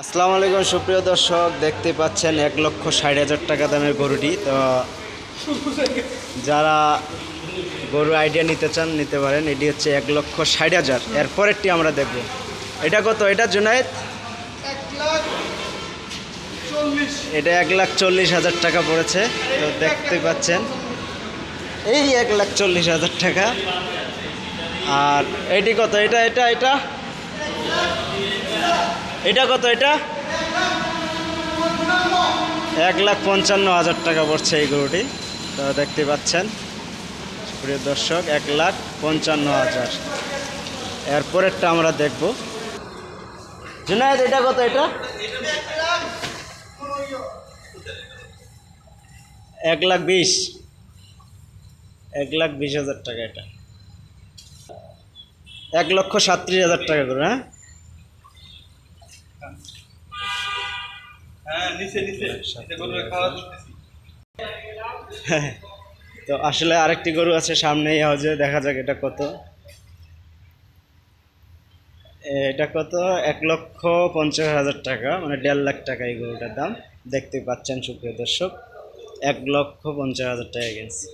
আসসালামু আলাইকুম, সুপ্রিয় দর্শক, দেখতে পাচ্ছেন এক লক্ষ ষাট হাজার টাকা দামের গরুটি। তো যারা গরু আইডিয়া নিতে চান, নিতে পারেন। এটি হচ্ছে এক লক্ষ ষাট হাজার। এর পরেরটি আমরা দেখব। এটা কত? এটা জুনায়েদ? এটা এক লাখ চল্লিশ হাজার টাকা পড়েছে। তো দেখতে পাচ্ছেন, এই এক লাখ চল্লিশ হাজার টাকা। আর এটি কত? এটা এটা এটা? এটা কত এটা? এক লাখ পঞ্চান্ন হাজার টাকা পড়ছে এই গরুটি। তো দেখতে পাচ্ছেন। প্রিয় দর্শক, এক লাখ পঞ্চান্ন হাজার। এরপরেরটা আমরা দেখব। জুনায়দ, এটা কত এটা? এক লাখ বিশ। এক লাখ বিশ হাজার টাকা এটা। এক লক্ষ সাতত্রিশ হাজার টাকা করে হ্যাঁ? তো আসলে আরেকটি গরু আছে সামনেই হজে দেখা যাক এটা কত। এটা কত? এক লক্ষ পঞ্চাশ হাজার টাকা মানে দেড় লাখ টাকা এই গরুটার দাম। দেখতে পাচ্ছেন সুপ্রিয় দর্শক, এক লক্ষ পঞ্চাশ হাজার টাকা গেছে